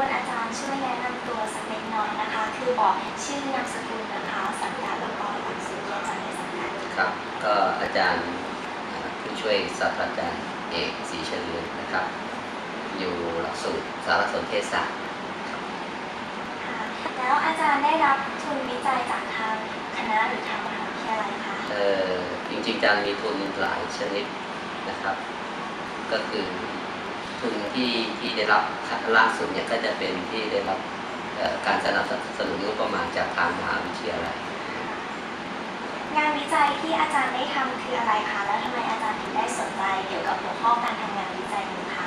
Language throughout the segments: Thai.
วนอาจารย์ช่วยแนะนำตัวสักเล็กน้อยนะคะ คือบอกชื่อนามสกุลนะคะสังกัดแล้วก็หลักสูตรที่อาจารย์ได้สังกัดครับ ก็อาจารย์เอ่อผู้ช่วยศาสตราจารย์เอกศรีเฉลียนนะครับ อยู่หลักสูตรสารสนเทศศาสตร์ค่ะแล้วอาจารย์ได้รับทุนวิจัยจากทางคณะหรือทางมหาวิทยาลัยคะเอ่อจริงๆอาจารย์มีทุนหลายชนิดนะครับ ก็คือ ทุนที่ที่ได้รับล่าสุดเนี่ยก็จะเป็นที่ได้รับเอ่อการสนับสนุนงบประมาณจากทางมหาวิทยาลัยงานวิจัยที่อาจารย์ได้ทำคืออะไรคะแล้วทำไมอาจารย์ถึงได้สนใจเกี่ยวกับหัวข้อการทำงานวิจัยนี้คะ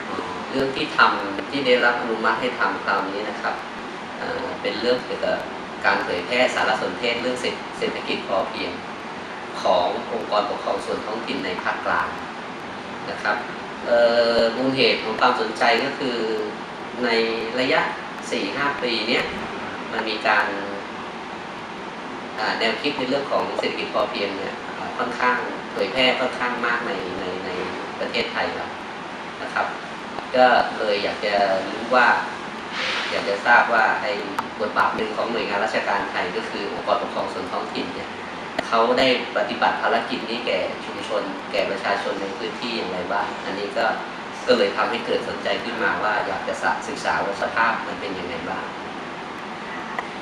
เรื่องที่ทำที่ได้รับอนุมัติให้ทำคราวนี้นะครับเอ่อเป็นเรื่องเกี่ยวกับการเผยแพร่สารสนเทศเรื่องเศรษเศรษฐกิจพอเพียงขององค์กรปกครองส่วนท้องถิ่นในภาคกลางนะครับเอ่อ มูลเหตุของความสนใจก็คือในระยะ 4-5 ปีเนี้ยมันมีการแนวคิดในเรื่องของเศรษฐกิจพอเพียงเนี่ยค่อนข้างเผยแพร่ค่อนข้างมากในในในประเทศไทยเรานะครับ ก็เลยอยากจะรู้ว่า อยากจะทราบว่าไอ้บทบาทหนึ่งของหน่วยงานราชการไทยก็คือองค์กรปกครองส่วนท้องถิ่นเนี่ย เขาได้ปฏิบัติภารกิจนี้แก่ชุมชน แก่ประชาชนในพื้นที่อย่างไรบ้างอันนี้ก็ก็เลยทำให้เกิดสนใจขึ้นมาว่าอยากจะศึกษาว่าสภาพมันเป็นยังไงบ้าง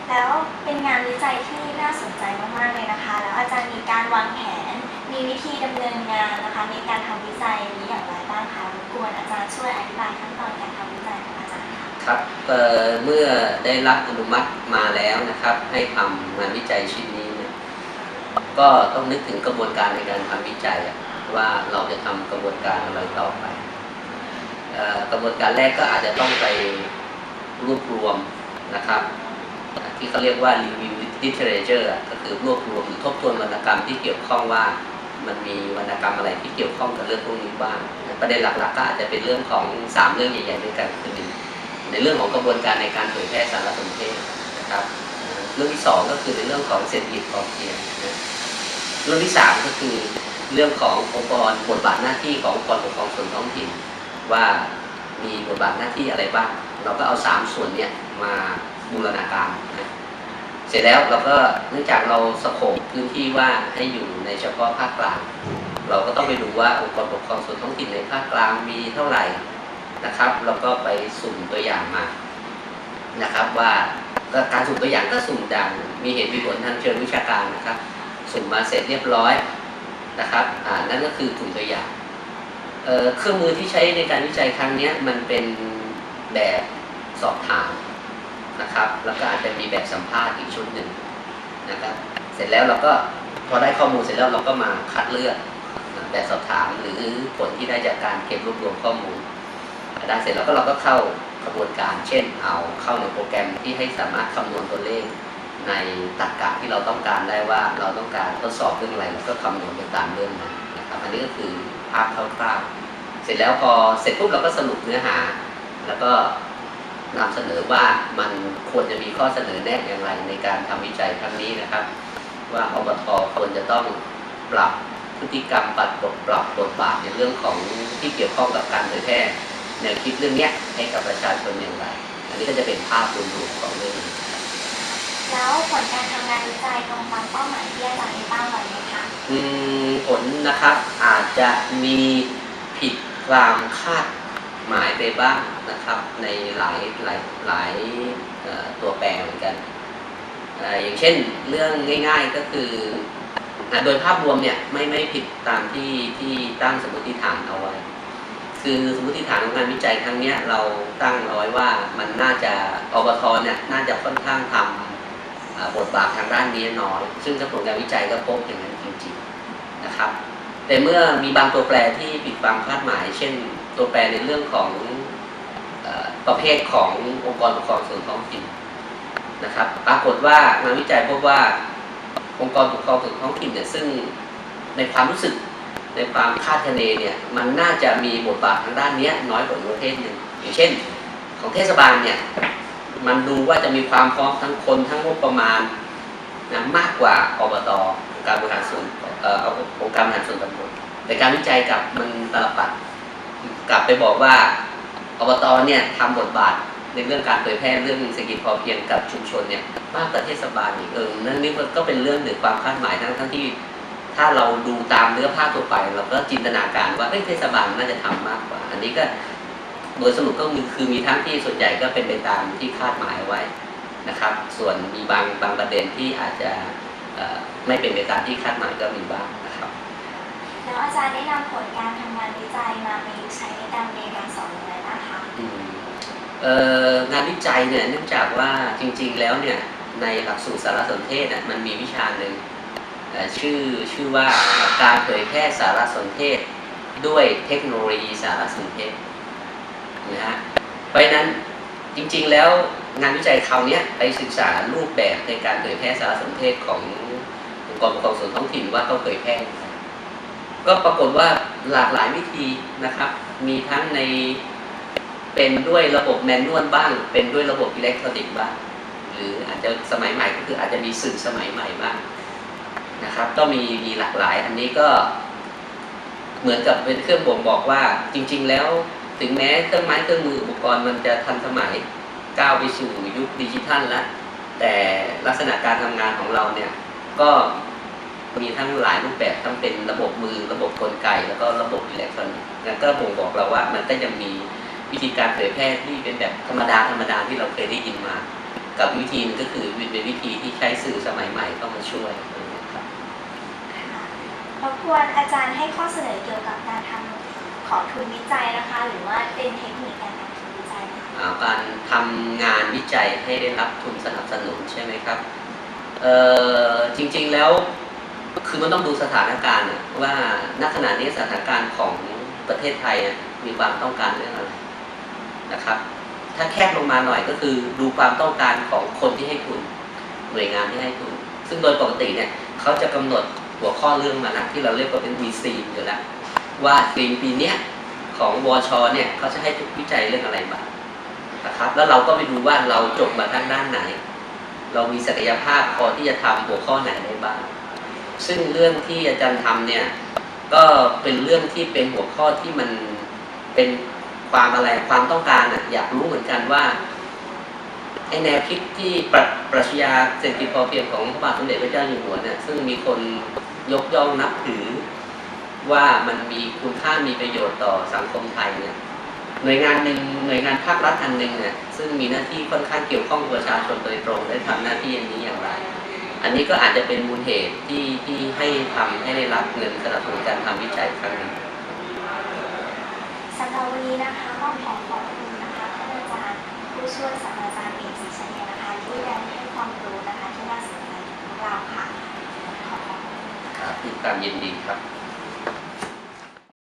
แล้วเป็นงานวิจัยที่น่าสนใจมากๆเลยนะคะ แล้วอาจารย์มีการวางแผน มีวิธีดำเนินงานนะคะ ในการทำวิจัยนี้อย่างไรบ้างคะรบกวนอาจารย์ช่วยอธิบายขั้นตอนการทำวิจัยของอาจารย์ค่ะครับเอ่อเมื่อได้รับอนุมัติมาแล้วนะครับ ให้ทำงานวิจัยชิ้นนี้เนี่ย ก็ต้องนึกถึงกระบวนการในการทำวิจัยว่าเราจะทำกระบวนการอะไรต่อไปออกระบวนการแรกก็อาจจะต้องไปรวบรวมนะครับ ที่เขาเรียกว่า review literature ก็คือรวบรวมหรือทบทวนวรรณกรรมที่เกี่ยวข้องว่ามันมีวรรณกรรมอะไรที่เกี่ยวข้องกับเรื่องพวกนี้บ้าง ประเด็นหลักๆก็อาจจะเป็นเรื่องของสามเรื่องใหญ่ๆด้วยกันคือในเรื่องของกระบวนการในการเผยแพร่สารสนเทศนะครับ เรื่องที่สองก็คือในเรื่องของเศรษฐกิจพอเพียงนะเรื่องที่สามก็คือเรื่องขององค์กรบทบาทหน้าที่ขององค์กรปกครองส่วนท้องถิ่น ว่ามีบทบาทหน้าที่อะไรบ้าง เราก็เอาสามส่วนเนี้ยมาบูรณาการนะเสร็จแล้วเราก็เนื่องจากเราสโคปพื้นที่ว่าให้อยู่ในเฉพาะภาคกลาง เราก็ต้องไปดูว่าองค์กรปกครองส่วนท้องถิ่นในภาคกลางมีเท่าไหร่นะครับแล้วก็ไปสุ่มตัวอย่างมานะครับว่า ก็การสุ่มตัวอย่างก็สุ่มจากมีเหตุมีผลทางเชิงวิชาการนะครับ สุ่มมาเสร็จเรียบร้อยนะครับอ่านั่นก็คือสุ่มตัวอย่างเเครื่องมือที่ใช้ในการวิจัยครั้งนี้มันเป็นแบบสอบถามนะครับ แล้วก็อาจจะมีแบบสัมภาษณ์อีกชุดหนึ่งนะครับเสร็จแล้วเราก็พอได้ข้อมูลเสร็จแล้วเราก็มาคัดเลือกแบบสอบถามหรือผลที่ได้จากการเก็บรวบรวมข้อมูลได้เสร็จแล้วก็เราก็เข้า กระบวนการ เช่น เอาเข้าในโปรแกรมที่ให้สามารถคำนวณตัวเลข ในตรรกะที่เราต้องการได้ว่าเราต้องการทดสอบเรื่องอะไรแล้วก็คำนวณไปตามเรื่องนั้นนะครับ อันนี้ก็คือภาพคร่าวๆเสร็จแล้วพอเสร็จปุ๊บเราก็สรุปเนื้อหา แล้วก็นำเสนอว่ามันควรจะมีข้อเสนอแนะอย่างไรในการทำวิจัยครั้งนี้นะครับ ว่าอบทควรจะต้องปรับพฤติกรรมปรับบทปรับบทบาทในเรื่องของที่เกี่ยวข้องกับการเผยแพร่ แนวคิดเรื่องเนี้ยให้กับประชาชนอย่างไร อันนี้ก็จะเป็นภาพรวมๆของเรื่องนี้แล้วผลการทำงานวิจัยตรงตามเป้าหมายที่อาจารย์ได้ตั้งไว้ไหมคะอืมผลนะครับอาจจะมีผิดความคาดหมายไปบ้างนะครับ ในหลายหลายหลายเอ่อตัวแปรเหมือนกันเอ่ออย่างเช่นเรื่องง่าย ๆก็คืออะโดยภาพรวมเนี่ยไม่ไม่ผิดตามที่ที่ตั้งสมมติฐานเอาไว้ คือสมมติฐานของงานวิจัยครั้งนี้เราตั้งเอาไว้ว่ามันน่าจะอบทเนี่ยน่าจะค่อนข้างทำบทบาททางด้านนี้น้อย ซึ่งถ้าผลการวิจัยก็พบอย่างนั้นจริงๆนะครับ แต่เมื่อมีบางตัวแปรที่ผิดความคาดหมาย เช่น ตัวแปรในเรื่องของอประเภทขององค์กรปกครองส่วนท้องถิ่นนะครับ ปรากฏว่างานวิจัยพบว่าองค์กรปกครองส่วนท้องถิ่นเนี่ยซึ่งในความรู้สึก ในความคาดคะเนเนี่ยมันน่าจะมีบทบาททางด้านนี้น้อยกว่าประเภทหนึ่งอย่างเช่น ของเทศบาลเนี่ยมันดูว่าจะมีความพร้อมทั้งคนทั้งงบประมาณนะมากกว่าอบตองค์การบริหารส่วนเอ่อองค์การบริหารส่วนตำบลแต่การวิจัยกับมันตลปัดกลับไปบอกว่าอบตเนี่ยทำบทบาทในเรื่องการเผยแพร่เรื่องเศรษฐกิจพอเพียงกับชุมชนเนี่ยมากกว่าเทศบาลอีกเออนั่นนี่ก็เป็นเรื่องหนือความคาดหมายทั้งทั้งที่ ถ้าเราดูตามเนื้อผ้าทั่วไป เราก็จินตนาการว่าเอ้ยเทศบาลน่าจะทำมากกว่า อันนี้ก็โดยสรุปก็คือคือมีทั้งที่ส่วนใหญ่ก็เป็นไปตามที่คาดหมายไว้นะครับ ส่วนมีบางบางประเด็นที่อาจจะเอ่อไม่เป็นไปตามที่คาดหมายก็มีบ้างนะครับ แล้วอาจารย์ได้นำผลการทำงานวิจัยมาประยุกต์ใช้ในการเรียนการสอนอย่างไรบ้างคะอืมเอ่องานวิจัยเนี่ยเนื่องจากว่าจริงๆแล้วเนี่ยในหลักสูตรสารสนเทศน่ะมันมีวิชาหนึ่งเอ่อ ชื่อชื่อว่าการเผยแพร่สารสนเทศด้วยเทคโนโลยีสารสนเทศนะฮะเพราะฉะนั้นจริงๆแล้วงานวิจัยคราวนี้ไปศึกษารูปแบบในการเผยแพร่สารสนเทศขององค์กรปกครองส่วนท้องถิ่นว่าเขาเผยแพร่ก็ปรากฏว่าหลากหลายวิธีนะครับ มีทั้งในเป็นด้วยระบบแมนนวลบ้าง เป็นด้วยระบบอิเล็กทรอนิกส์บ้าง หรืออาจจะสมัยใหม่ก็คืออาจจะมีสื่อสมัยใหม่บ้าง นะครับ ก็มีมีหลากหลาย อันนี้ก็ เหมือนกับเป็นเครื่องบ่งบอกว่า จริง ๆ แล้วถึงแม้เครื่องไม้เครื่องมืออุปกรณ์มันจะทันสมัยก้าวไปสู่ยุคดิจิทัลแล้วแต่ลักษณะการทำงานของเราเนี่ย ก็มีทั้งหลายรูปแบบทั้งเป็นระบบมือระบบกลไก แล้วก็ระบบอิเล็กทรอนิกส์นั่นก็บ่งบอกเราว่า มันก็ยังมีวิธีการเผยแพร่ที่เป็นแบบธรรมดาธรรมดาที่เราเคยได้ยินมา กับวิธีนึงก็คือเป็นวิธีที่ใช้สื่อสมัยใหม่เข้ามาช่วย รบรบกวนอาจารย์ให้ข้อเสนอเกี่ยวกับการทำขอทุนวิจัยนะคะ หรือว่าเป็นเทคนิคการทำทุนวิจัยนะคะอ่าการทำงานวิจัยให้ได้รับทุนสนับสนุนใช่ไหมครับเอ่อจริงๆแล้วคือมันต้องดูสถานการณ์ว่าณขณะนี้สถานการณ์ของประเทศไทยมีความต้องการเรื่องอะไรนะครับ ถ้าแคบลงมาหน่อยก็คือดูความต้องการของคนที่ให้ทุนหน่วยงานที่ให้ทุน ซึ่งโดยปกติเนี่ยเขาจะกำหนด หัวข้อเรื่องมานะที่เราเรียกว่าเป็นวีซีอยู่แล้วว่าปีปีนี้ของวชเนี่ยเขาจะให้ทุกวิจัยเรื่องอะไรบ้างนะครับ แล้วเราก็ไปดูว่าเราจบมาทางด้านไหน เรามีศักยภาพพอที่จะทำหัวข้อไหนได้บ้าง ซึ่งเรื่องที่อาจารย์ทำเนี่ยก็เป็นเรื่องที่เป็นหัวข้อที่มันเป็นความอะไรความต้องการอะอยากรู้เหมือนกันว่า แนวคิดที่ปรัชปรัชญาเศรษฐกิจพอเพียงของพระบาทสมเด็จพระเจ้าอยู่หัวเนี่ยซึ่งมีคนยกย่องนับถือว่ามันมีคุณค่ามีประโยชน์ต่อสังคมไทยเนี่ยหน่วยงานหนึ่งหน่วยงานภาครัฐอันหนึ่งเนี่ยซึ่งมีหน้าที่ค่อนข้างเกี่ยวข้องกับประชาชนโดยตรงได้ทำหน้าที่อันนี้อย่างไร อันนี้ก็อาจจะเป็นมูลเหตุที่ที่ให้ทำให้ได้รับเงินสนับสนุนการทำวิจัยครั้งนี้สำหรับวันนี้นะคะก็ขอขอบคุณ ผู้ช่วยศาสตราจารย์เอกศรีชัยนะคะที่ได้ให้ความรู้นะคะที่น่าสนใจของเราค่ะขอบคุณครับติดตามยินดีครับ